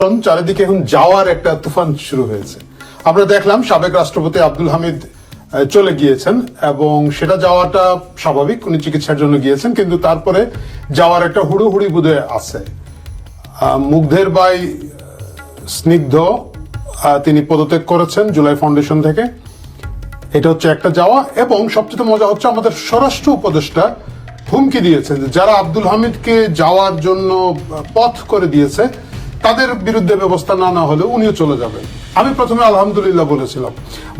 চারিদিকে এখন যাওয়ার একটা তুফান শুরু হয়েছে। আমরা দেখলাম সাবেক রাষ্ট্রপতি আব্দুল হামিদ চলে গিয়েছেন এবং সেটা যাওয়াটা স্বাভাবিক, উনি চিকিৎসার জন্য গিয়েছেন, কিন্তু তারপরে যাওয়ার একটা হুড়োহুড়ি বোধে আছে। মুগ্ধের বাই স্নিগ্ধ তিনি পদত্যাগ করেছেন জুলাই ফাউন্ডেশন থেকে। এটা হচ্ছে একটা যাওয়া এবং সবচেয়ে মজা হচ্ছে আমাদের স্বরাষ্ট্র উপদেষ্টা হুমকি দিয়েছেন যে যারা আব্দুল হামিদকে যাওয়ার জন্য পথ করে দিয়েছে তাদের বিরুদ্ধে ব্যবস্থা না না হলে উনিও চলে যাবেন। আমি প্রথমে আলহামদুলিল্লাহ বলেছিলাম।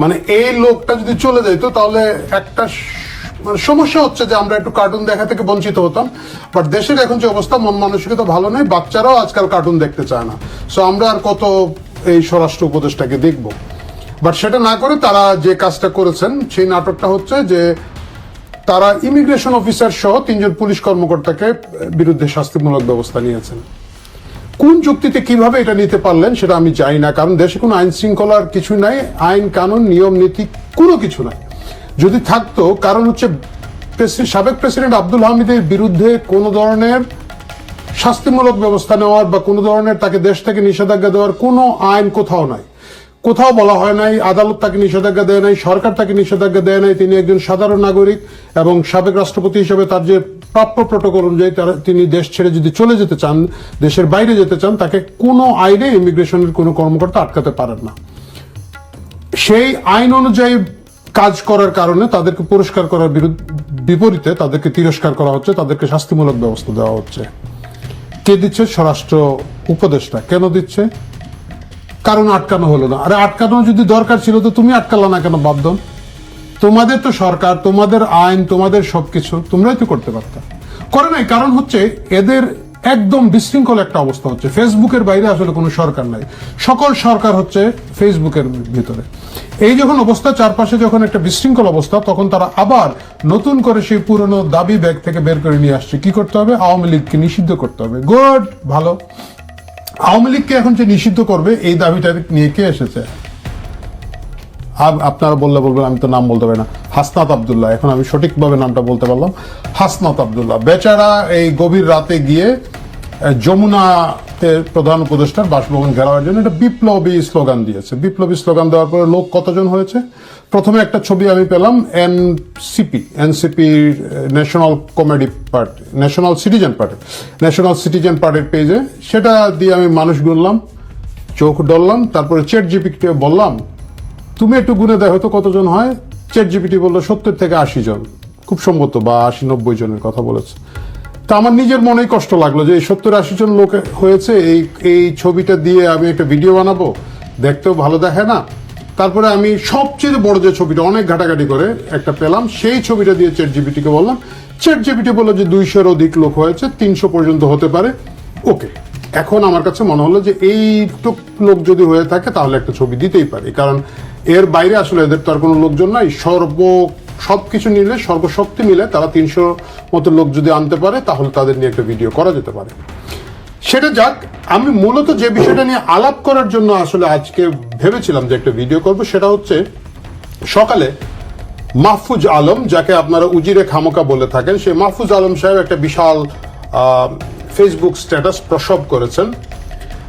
মানে এই লোকটা যদি চলে যেত তাহলে একটা মানে সমস্যা হচ্ছে যে আমরা একটু কার্টুন দেখা থেকে বঞ্চিত হতাম। বাট দেশের এখন যে অবস্থা, মন মানসিকতা ভালো নেই, বাচ্চারাও আজকাল কার্টুন দেখতে চায় না। সো আমরা আর কত এই স্বরাষ্ট্র উপদেষ্টাকে দেখব। বাট সেটা না করে তারা যে কাজটা করেছেন, সেই নাটকটা হচ্ছে যে তারা ইমিগ্রেশন অফিসার সহ তিনজন পুলিশ কর্মকর্তাকে বিরুদ্ধে শাস্তিমূলক ব্যবস্থা নিয়েছেন। কোন যুক্তিতে কীভাবে এটা নিতে পারলেন সেটা আমি জানি না, কারণ দেশে কোনো আইন শৃঙ্খলার কিছু নাই, আইন, কানুন, নিয়ম, নীতি, কোনো কিছু নাই। যদি থাকতো, কারণ হচ্ছে সাবেক প্রেসিডেন্ট আব্দুল হামিদের বিরুদ্ধে কোনো ধরনের শাস্তিমূলক ব্যবস্থা নেওয়ার বা কোনো ধরনের তাকে দেশ থেকে নিষেধাজ্ঞা দেওয়ার কোনো আইন কোথাও নাই। কোথাও বলা হয় নাই, আদালত তাকে নিষেধাজ্ঞা দেয় নাই, সরকার তাকে নিষেধাজ্ঞা দেয় নাই, তিনি একজন সাধারণ নাগরিক এবং সাবেক রাষ্ট্রপতি হিসেবে তার যে প্রাপ্য প্রটোকল অনুযায়ী তারা, তিনি দেশ ছেড়ে যদি চলে যেতে চান, দেশের বাইরে যেতে চান, তাকে কোনো আইনে ইমিগ্রেশনের কোনো কর্মকর্তা আটকাতে পারেন না। সেই আইন অনুযায়ী কাজ করার কারণে তাদেরকে পুরস্কার করার বিপরীতে তাদেরকে তিরস্কার করা হচ্ছে, তাদেরকে শাস্তিমূলক ব্যবস্থা দেওয়া হচ্ছে। কে দিচ্ছে? স্বরাষ্ট্র উপদেষ্টা। কেন দিচ্ছে? কারণ আটকানো হলো না। আরে আটকানো যদি দরকার ছিল তো তুমি আটকালা না কেন বাবদন তোমাদের তো সরকার, তোমাদের আইন, তোমাদের সবকিছু, তোমরাই তো করতে পারতা। করে নাই, কারণ হচ্ছে এদের একদম বিশৃঙ্খল একটা অবস্থা হচ্ছে। ফেসবুকের বাইরে আসলে কোনো সরকার নাই। সকল সরকার হচ্ছে ফেসবুকের ভিতরে। এই যখন অবস্থা, চারপাশে যখন একটা বিশৃঙ্খল অবস্থা, তখন তারা আবার নতুন করে সেই পুরনো দাবি ব্যাগ থেকে বের করে নিয়ে আসছে। কি করতে হবে? আওয়ামী লীগকে নিষিদ্ধ করতে হবে। গুড, ভালো। আওয়ামী লীগকে এখন যে নিষিদ্ধ করবে, এই দাবিটা নিয়ে কে এসেছে? আপনারা বললে বলবেন, আমি তো নাম বলতে পারি না। হাসনাত আবদুল্লাহ, এখন আমি সঠিকভাবে নামটা বলতে পারলাম। হাসনাত আবদুল্লাহ, বেচারা এই গভীর রাতে গিয়ে যমুনাতে প্রধান উপদেষ্টার বাসভবন ঘেরাওয়ার জন্য একটা বিপ্লবী স্লোগান দিয়েছে। বিপ্লবী স্লোগান দেওয়ার পরে লোক কতজন হয়েছে? প্রথমে একটা ছবি আমি পেলাম, NCP NCP national comedy party, national citizen party. National citizen পার্টির পেজে, সেটা দিয়ে আমি মানুষ গুনলাম, চোখ ডললাম, তারপরে চেট জিপিকে বললাম তুমি একটু গুনে দেখো তো কতজন হয়? চেট জিপিটি বলল সত্তর থেকে আশি জন। খুব সম্ভবত বা আশি নব্বই জনের কথা বলেছে। তা আমার নিজের মনেই কষ্ট লাগল যে এই সত্তর আশি জন লোক হয়েছে, এই এই ছবিটা দিয়ে আমি একটা ভিডিও বানাবো, দেখতেও ভালো দেখে না। তারপরে আমি সবচেয়ে বড় যে ছবিটা, অনেক ঘাটাঘাটি করে একটা পেলাম, সেই ছবিটা দিয়ে চেট জিপিটিকে বললাম চেট জিপিটি বলল যে দুইশোর অধিক লোক হয়েছে, তিনশো পর্যন্ত হতে পারে। ওকে, এখন আমার কাছে মনে হলো যে এইটুক লোক যদি হয়ে থাকে, তাহলে একটা ছবি দিতেই পারি। কারণ এর বাইরে আসলে এদের তো আর কোনো লোকজন নাই। সর্ব সবকিছু নিলে, সর্বশক্তি মিলে তারা তিনশো মতো লোক যদি আনতে পারে, তাহলে তাদের নিয়ে একটা ভিডিও করা যেতে পারে। সেটা যাক, আমি মূলত যে বিষয়টা নিয়ে আলাপ করার জন্য আসলে আজকে ভেবেছিলাম যে একটা ভিডিও করব, সেটা হচ্ছে সকালে মাহফুজ আলম, যাকে আপনারা উজিরে খামোকা বলে থাকেন সেই মাহফুজ আলম সাহেব একটা বিশাল ফেসবুক স্ট্যাটাস প্রসব করেছেন।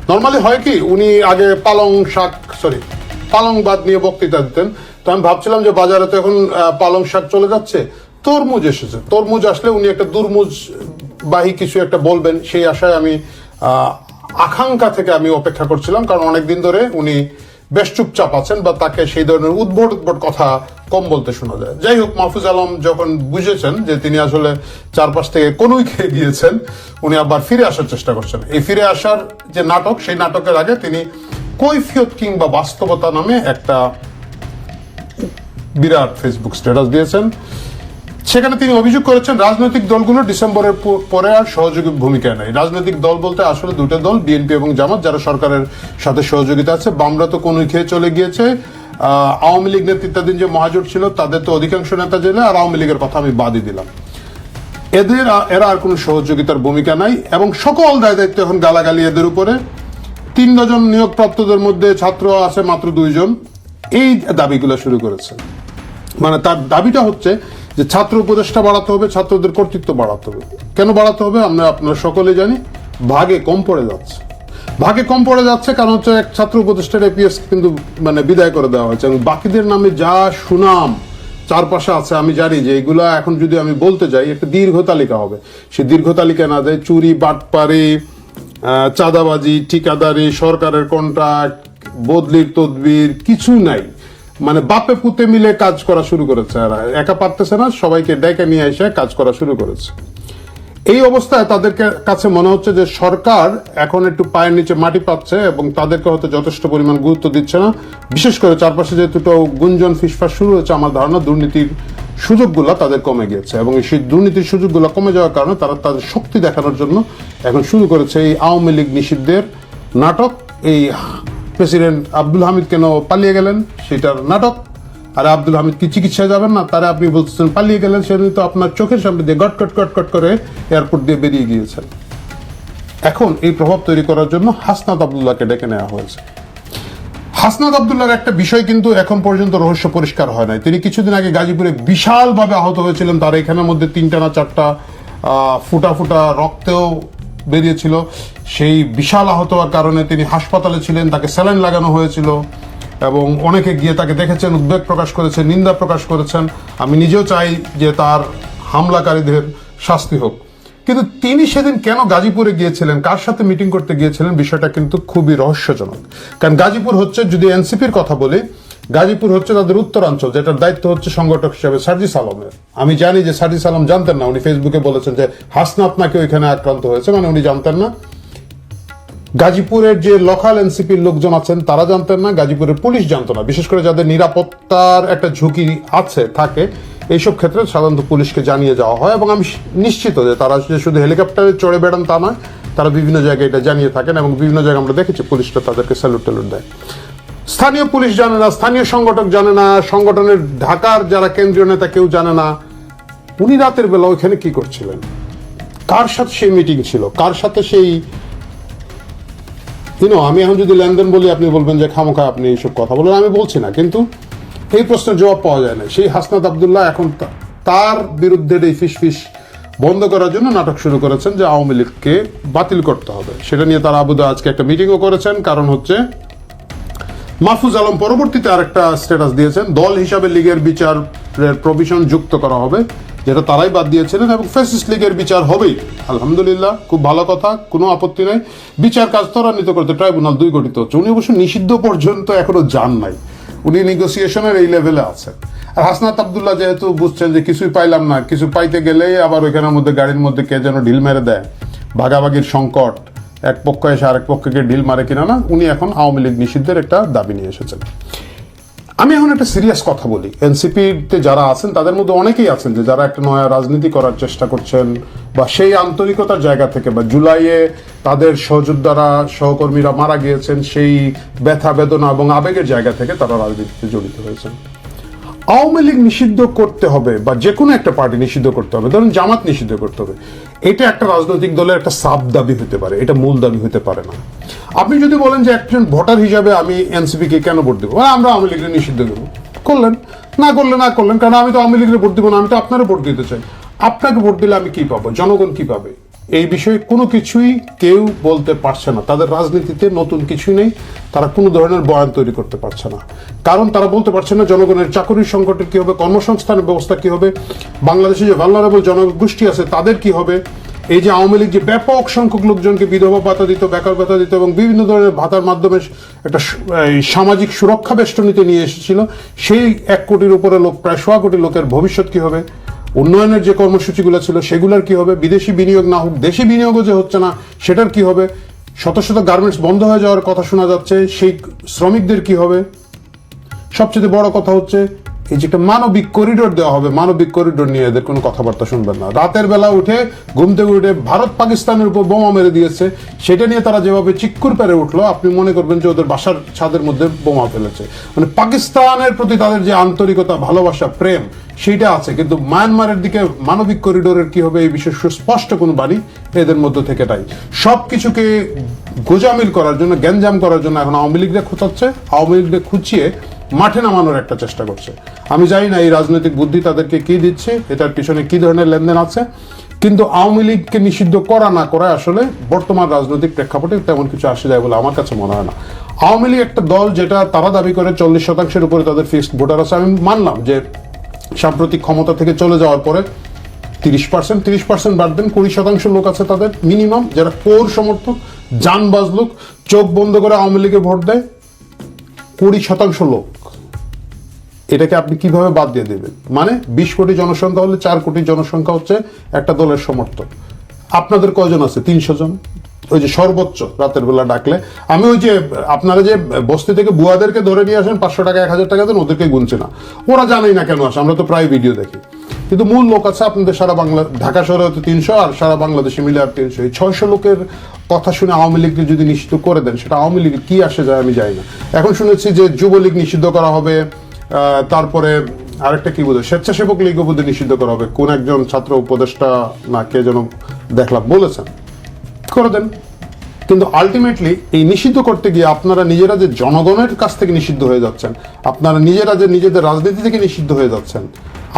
নর্মালি হয় কি, উনি আগে পালং শাক সরি পালং বাদ নিয়ে বক্তৃতা দিতেন। তো আমি ভাবছিলাম যে বাজারে তো এখন পালং শাক চলে যাচ্ছে, তরমুজ এসেছে। তরমুজ আসলে উনি একটা দুর্মুজ বাহি কিছু একটা বলবেন, সেই আশায় আমি আকাঙ্ক্ষা থেকে আমি অপেক্ষা করছিলাম, কারণ অনেকদিন ধরে উনি বেশ চুপচাপ আছেন বা তাকে সেই ধরনের উদ্ভট উদ্ভট কথা কম বলতে শোনা যায়। যাই হোক, মাহফুজ আলম যখন বুঝেছেন যে তিনি আসলে চারপাশ থেকে কোনোই খেয়ে গিয়েছেন, উনি আবার ফিরে আসার চেষ্টা করছেন। এই ফিরে আসার যে নাটক, সেই নাটকের আগে তিনি কৈফিয়ত কিংবা বাস্তবতা নামে একটা বিরাট ফেসবুক স্ট্যাটাস দিয়েছেন। সেখানে তিনি অভিযোগ করেছেন, রাজনৈতিক দলগুলো ডিসেম্বরের পরে আর সহযোগী ভূমিকায় নেই। রাজনৈতিক দল বলতে আসলে দুটো দল, বিএনপি এবং জামাত, যারা সরকারের সাথে সহযোগিতা আছে। বামরা তো কোন খেয়ে চলে গিয়েছে। আওয়ামী লীগ নেতৃত্বাধীন যে মহাজোট ছিল, তাদের তো অধিকাংশ নেতা জেলে, আর আওয়ামী লীগের কথা আমি বাদই দিলাম। এদের এরা আর কোনো সহযোগিতার ভূমিকা নাই এবং সকল দায় দায়িত্ব এখন গালাগালি এদের উপরে। তিন ডজন নিয়োগপ্রাপ্তদের মধ্যে ছাত্র আছে মাত্র দুইজন। এই দাবিগুলো শুরু করেছে। মানে তার দাবিটা হচ্ছে যে ছাত্র উপদেষ্টা বাড়াতে হবে, ছাত্রদের কর্তৃত্ব বাড়াতে হবে। কেন বাড়াতে হবে? আমরা আপনারা সকলে জানি, ভাগে কম পড়ে যাচ্ছে। ভাগে কম পড়ে যাচ্ছে কারণ হচ্ছে এক ছাত্র উপদেষ্টার এপিএস কিন্তু মানে বিদায় করে দেওয়া হয়েছে এবং বাকিদের নামে যা সুনাম চারপাশে আছে, আমি জানি যে এগুলা এখন যদি আমি বলতে যাই, একটা দীর্ঘ তালিকা হবে। সে দীর্ঘ তালিকা না দেয়, চুরি, বাটপারি চাঁদাবাজি, ঠিকাদারি, সরকারের কন্ট্রাক্ট বদলির তদবির, কিছু নাই। মানে বাপে পুতে মিলে কাজ করা শুরু করেছে আর একা পারতেছে না, সবাইকে ডেকে নিয়ে এসে কাজ করা শুরু করেছে। এই অবস্থায় তাদের কাছে মনে হচ্ছে যে সরকার এখন একটু পায়ের নিচে মাটি পাচ্ছে এবং তাদেরকে হয়তো যথেষ্ট পরিমাণ গুরুত্ব দিচ্ছে না। বিশেষ করে চারপাশে যে দুটো গুঞ্জন ফিসফাস শুরু হয়েছে, আমার ধারণা দুর্নীতির সুযোগগুলো তাদের কমে গিয়েছে এবং সেই দুর্নীতির সুযোগগুলো কমে যাওয়ার কারণে তারা তাদের শক্তি দেখানোর জন্য এখন শুরু করেছে এই আওয়ামী লীগ নিষিদ্ধের নাটক। এই প্রেসিডেন্ট আব্দুল হামিদ কেন পালিয়ে গেলেন সেটার নাটক। আর আব্দুল হামিদ কি চিকিৎসায় যাবেন না? তারা আপনি বলতেছেন পালিয়ে গেলেন সেদিন তো আপনার চোখের সামনে দিয়ে গট কট কট কট করে এয়ারপোর্ট দিয়ে বেরিয়ে গিয়েছেন। এখন এই প্রভাব তৈরি করার জন্য হাসনাত আবদুল্লাহকে ডেকে নেওয়া হয়েছে। হাসনাত আবদুল্লাহর একটা বিষয় কিন্তু এখন পর্যন্ত রহস্য পরিষ্কার হয় নাই। তিনি কিছুদিন আগে গাজীপুরে বিশালভাবে আহত হয়েছিলেন। তার এখানের মধ্যে তিনটা না চারটা ফুটা ফুটা রক্তেও বেরিয়েছিল। সেই বিশাল আহত হওয়ার কারণে তিনি হাসপাতালে ছিলেন, তাকে স্যালাইন লাগানো হয়েছিল এবং অনেকে গিয়ে তাকে দেখেছেন, উদ্বেগ প্রকাশ করেছেন, নিন্দা প্রকাশ করেছেন। আমি নিজেও চাই যে তার হামলাকারীদের শাস্তি হোক। কিন্তু তিনি সেদিন কেন গাজীপুরে গিয়েছিলেন? কার সাথে মিটিং করতে গিয়েছিলেন? বিষয়টা কিন্তু খুবই রহস্যজনক। কারণ গাজীপুর হচ্ছে, যদি এনসিপির কথা বলি, গাজীপুর হচ্ছে তাদের উত্তরাঞ্চল, যেটার দায়িত্ব হচ্ছে সংগঠক হিসেবে সার্জিস আলমের। আমি জানি যে সার্জিস আলম জানতেন না, উনি ফেসবুকে বলেছেন যে হাসনাত নাকি ওইখানে আক্রান্ত হয়েছে মানে উনি জানতেন না। গাজীপুরের যে লোকাল এনসিপির লোকজন আছেন, তারা জানতেন না, গাজীপুরের পুলিশ জানতো না। বিশেষ করে যাদের নিরাপত্তার একটা ঝুঁকি আছে, থাকে এইসব ক্ষেত্রে সাধারণত পুলিশকে জানিয়ে যাওয়া হয় এবং আমি নিশ্চিত যে তারা যে শুধু হেলিকপ্টারে চড়ে বেড়ান তা নয়, তারা বিভিন্ন জায়গায় এটা জানিয়ে থাকেন এবং বিভিন্ন জায়গায় আমরা দেখেছি পুলিশটা তাদেরকে স্যালুট ট্যালুট দেয়। স্থানীয় পুলিশ জানে না, স্থানীয় সংগঠক জানে না, সংগঠনের ঢাকার যারা কেন্দ্রীয় নেতা কেউ জানে না, উনি রাতের বেলা ওইখানে কি করছিলেন? কার সাথে সেই মিটিং ছিল? কার সাথে সেই ইনো আমি এখন যদি লেনদেন বলি, আপনি বলবেন যে খামোখা, আপনি এইসব কথা বলেন, আমি বলছি না। কিন্তু এই প্রশ্নের জবাব পাওয়া যায় না। সেই হাসনাত আবদুল্লাহ এখন তার বিরুদ্ধে এই ফিস ফিস বন্ধ করার জন্য নাটক শুরু করেছেন যে আওয়ামী লীগকে বাতিল করতে হবে। সেটা নিয়ে তারা আবুদা আজকে একটা মিটিংও করেছেন। কারণ হচ্ছে মাহফুজ আলম পরবর্তীতে আরেকটা স্ট্যাটাস দিয়েছেন। দল হিসাবে লীগের বিচারের প্রভিশন যুক্ত করা হবে, যেটা তারাই বাদ দিয়েছিলেন এবং ফ্যাসিস্ট লীগের বিচার হবেই। আলহামদুলিল্লাহ, খুব ভালো কথা, কোনো আপত্তি নাই। বিচার কাজ ত্বরান্বিত করতে ট্রাইব্যুনাল দুই গঠিত হচ্ছে। উনি অবশ্য নিষিদ্ধ পর্যন্ত এখনও যান নাই। উনি নেগোসিয়েশনের এই লেভেলে আছেন। আর হাসনাত আবদুল্লাহ যেহেতু বুঝছেন যে কিছুই পাইলাম না, কিছু পাইতে গেলেই আবার ওইখানের মধ্যে গাড়ির মধ্যে কে যেন ঢিল মেরে দেয়। ভাগাভাগির সংকট, এক পক্ষ এসে আরেক পক্ষকে ঢিল মারে কিনা না, উনি এখন আওয়ামী লীগ নিষিদ্ধের একটা দাবি নিয়ে এসেছেন। আমি এখন একটা সিরিয়াস কথা বলি। এনসিপিতে যারা আছেন, তাদের মধ্যে অনেকেই আছেন যে যারা একটা নয়া রাজনীতি করার চেষ্টা করছেন বা সেই আন্তরিকতার জায়গা থেকে বা জুলাইয়ে তাদের সহযোদ্ধারা, সহকর্মীরা মারা গিয়েছেন, সেই ব্যথা, বেদনা এবং আবেগের জায়গা থেকে তারা রাজনীতিতে জড়িত হয়েছেন। আওয়ামী লীগ নিষিদ্ধ করতে হবে বা যে কোনো একটা পার্টি নিষিদ্ধ করতে হবে। ধরুন জামাত নিষিদ্ধ করতে হবে। এটা একটা রাজনৈতিক দলের একটা সাব দাবি হতে পারে। এটা মূল দাবি হতে পারে না। আপনি যদি বলেন যে একজন ভোটার হিসাবে আমি এনসিপি কে কেন ভোট দেবো? "আহ, আমরা আওয়ামী লীগের নিষিদ্ধ দেবো। করলেন। না করলে না করলেন। কারণ আমি তো আওয়ামী লীগের ভোট দিব না আমি তো আপনারও ভোট দিতে চাই। আপনাকে ভোট দিলে আমি কি পাবো? জনগণ কি পাবে? এই বিষয়ে কোনো কিছুই কেউ বলতে পারছে না। তাদের রাজনীতিতে নতুন কিছুই নেই। তারা কোনো ধরনের বয়ান তৈরি করতে পারছে না। কারণ তারা বলতে পারছে না জনগণের চাকরির সংকটের কী হবে, কর্মসংস্থানের ব্যবস্থা কী হবে, বাংলাদেশে যে ভালনারেবল জনগোষ্ঠী আছে, তাদের কি হবে? এই যে আওয়ামী লীগ যে ব্যাপক সংখ্যক লোকজনকে বিধবা ভাতা দিত, বেকার ভাতা দিত এবং বিভিন্ন ধরনের ভাতার মাধ্যমে একটা সামাজিক সুরক্ষা বেষ্টনীতে নিয়ে এসেছিল, সেই এক কোটির উপরে লোক, প্রায় সোয়া কোটি লোকের ভবিষ্যৎ কী হবে? উন্নয়নের যে কর্মসূচিগুলো ছিল, সেগুলোর কি হবে? বিদেশি বিনিয়োগ না হোক, দেশি বিনিয়োগও যে হচ্ছে না, সেটার কি হবে? শত শত গার্মেন্টস বন্ধ হয়ে যাওয়ার কথা শোনা যাচ্ছে, সেই শ্রমিকদের কি হবে? সবচেয়ে বড় কথা হচ্ছে এই যে একটা মানবিক করিডোর দেওয়া হবে, মানবিক করিডোর নিয়ে এদের কোনো কথাবার্তা শুনবেন না। রাতের বেলা উঠে, ঘুম থেকে উঠে ভারত পাকিস্তানের উপর বোমা মেরে দিয়েছে। সেটা নিয়ে তারা যেভাবে চিক্কুর পেরে উঠল, আপনি মনে করবেন যে ওদের বাসার ছাদের মধ্যে বোমা ফেলেছে। মানে পাকিস্তানের প্রতি তাদের যে আন্তরিকতা, ভালোবাসা, প্রেম, সেইটা আছে। কিন্তু মায়ানমারের দিকে মানবিক করিডোরের কি হবে এই বিষয়ে সুস্পষ্ট কোনো বাণী এদের মধ্য থেকে নাই। সব কিছুকে গোজামিল করার জন্য, গ্যাঞ্জাম করার জন্য এখন আওয়ামী লীগরা খুঁচাচ্ছে। আওয়ামী লীগরা খুঁচিয়ে মাঠে নামানোর একটা চেষ্টা করছে। আমি জানি না এই রাজনৈতিক বুদ্ধি তাদেরকে কি দিচ্ছে, এটার পিছনে কি ধরনের লেনদেন আছে, কিন্তু আওয়ামী লীগকে নিষিদ্ধ করা না করা আসলে বর্তমান রাজনৈতিক প্রেক্ষাপটে তেমন কিছু আসে যায় বলে আমার কাছে মনে হয় না। আওয়ামী লীগ একটা দল যেটা তারা দাবি করে চল্লিশ শতাংশের উপরে তাদের ফিক্সড ভোটার আছে। আমি মানলাম যে সাম্প্রতিক ক্ষমতা থেকে চলে যাওয়ার পরে তিরিশ পার্সেন্ট তিরিশ পার্সেন্ট বাদ দেন, কুড়ি শতাংশ লোক আছে তাদের মিনিমাম যারা কোর সমর্থক জানবাজ লোক, চোখ বন্ধ করে আওয়ামী লীগে ভোট দেয়। কুড়ি শতাংশ লোক। এটাকে আপনি কীভাবে বাদ দিয়ে দেবেন? মানে বিশ কোটি জনসংখ্যা হলে চার কোটি জনসংখ্যা হচ্ছে একটা দলের সমর্থক। আপনাদের কয়জন আছে? তিনশো জন। ওই যে সর্বোচ্চ রাতের বেলা ডাকলে। আমি ওই যে, আপনারা যে বস্তি থেকে বুয়াদেরকে ধরে নিয়ে আসেন, পাঁচশো টাকা, এক হাজার টাকা দেন, ওদেরকে গুনছে না। ওরা জানেই না কেন আসে, আমরা তো প্রায় ভিডিও দেখি। কিন্তু মূল লোক আছে আপনাদের সারা বাংলা, ঢাকা শহরে হয়তো তিনশো আর সারা বাংলাদেশে মিলে আর তিনশো। এই ছয়শো লোকের কথা শুনে আওয়ামী লীগকে যদি নিষিদ্ধ করে দেন, সেটা আওয়ামী লীগের কি আসে যায় আমি জানি না। এখন শুনেছি যে যুবলীগ নিষিদ্ধ করা হবে তারপরে আরেকটা কি বোধ স্বেচ্ছাসেবক লীগ বোধ নিষিদ্ধ করা হবে। কোন একজন ছাত্র উপদেষ্টা না কে যেন দেখলাম বলেছেন, করে দেন। কিন্তু আলটিমেটলি এই নিষিদ্ধ করতে গিয়ে আপনারা নিজেরা যে জনগণের কাছ থেকে নিষিদ্ধ হয়ে যাচ্ছেন, আপনারা নিজেরা যে নিজেদের রাজনীতি থেকে নিষিদ্ধ হয়ে যাচ্ছেন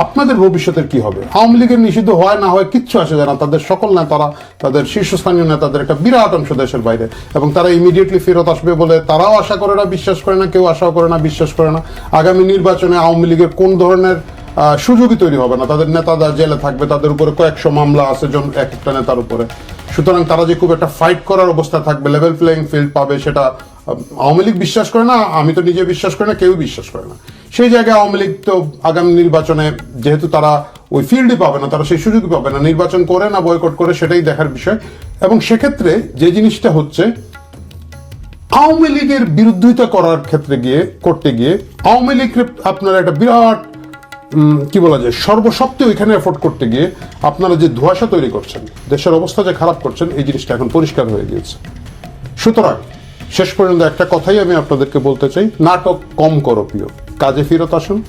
আপনাদের ভবিষ্যতের কি হবে? আওয়ামী লীগের নিষিদ্ধ হয় না হয় কিচ্ছু আসে যায় না। তাদের সকল নেতারা, তাদের শীর্ষস্থানীয় নেতাদের একটা বিরাট অংশ দেশের বাইরে। এবং তারা ইমিডিয়েটলি ফেরত আসবে বলে তারাও আশা করে না, বিশ্বাস করে না, কেউ আশাও করে না, বিশ্বাস করে না। আগামী নির্বাচনে আওয়ামী লীগের কোন ধরনের সুযোগই তৈরি হবে না। তাদের নেতারা জেলে থাকবে, তাদের উপরে কয়েকশো মামলা আছে জন, এক একটা নেতার উপরে। সুতরাং তারা যে খুব একটা ফাইট করার অবস্থা থাকবে লেভেল প্লেইং ফিল্ড পাবে, সেটা আওয়ামী লীগ বিশ্বাস করে না, আমি তো নিজে বিশ্বাস করি না, কেউ বিশ্বাস করে না। সেই জায়গায় আওয়ামী লীগ তো আগামী নির্বাচনে যেহেতু তারা ওই ফিল্ডই পাবে না, তারা সেই সুযোগই পাবে না, নির্বাচন করে না বয়কট করে, সেটাই দেখার বিষয়। এবং সেক্ষেত্রে যে জিনিসটা হচ্ছে, আওয়ামী লীগের বিরোধিতা করার ক্ষেত্রে গিয়ে, করতে গিয়ে, আওয়ামী লীগ আপনারা একটা বিরাট কি বলা যায় সর্বসত্ত্বে ওইখানে এফোর্ট করতে গিয়ে আপনারা যে ধোঁয়াশা তৈরি করছেন, দেশের অবস্থা যে খারাপ করছেন, এই জিনিসটা এখন পরিষ্কার হয়ে গিয়েছে। সুতরাং শেষ পর্যন্ত একটা কথাই আমি আপনাদেরকে বলতে চাই। নাটক কম করো প্রিয়। কাজে ফেরত আসুন।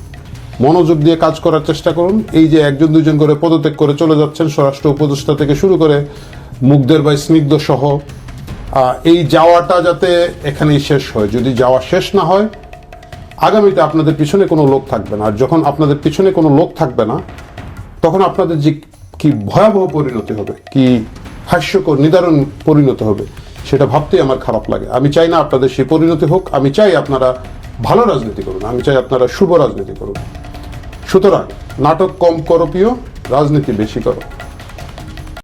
মনোযোগ দিয়ে কাজ করার চেষ্টা করুন। এই যে একজন দুজন করে পদত্যাগ করে চলে যাচ্ছেন স্বরাষ্ট্র উপদেষ্টা থেকে শুরু করে মুগ্ধের বা স্নিগ্ধ সহ এই যাওয়াটা যাতে এখানেই শেষ হয়। যদি যাওয়া শেষ না হয়, আগামীতে আপনাদের পিছনে কোনো লোক থাকবে না। আর যখন আপনাদের পিছনে কোনো লোক থাকবে না, তখন আপনাদের যে কি ভয়াবহ পরিণতি হবে, কি হাস্যকর, নিদারণ পরিণত হবে সেটা ভাবতেই আমার খারাপ লাগে। আমি চাই না আপনাদের সে পরিণতি হোক, আমি চাই আপনারা ভালো রাজনীতি করুন, আমি চাই আপনারা শুভ রাজনীতি করুন। সুতরাং, নাটক কম করো প্রিয়, রাজনীতি বেশি করো।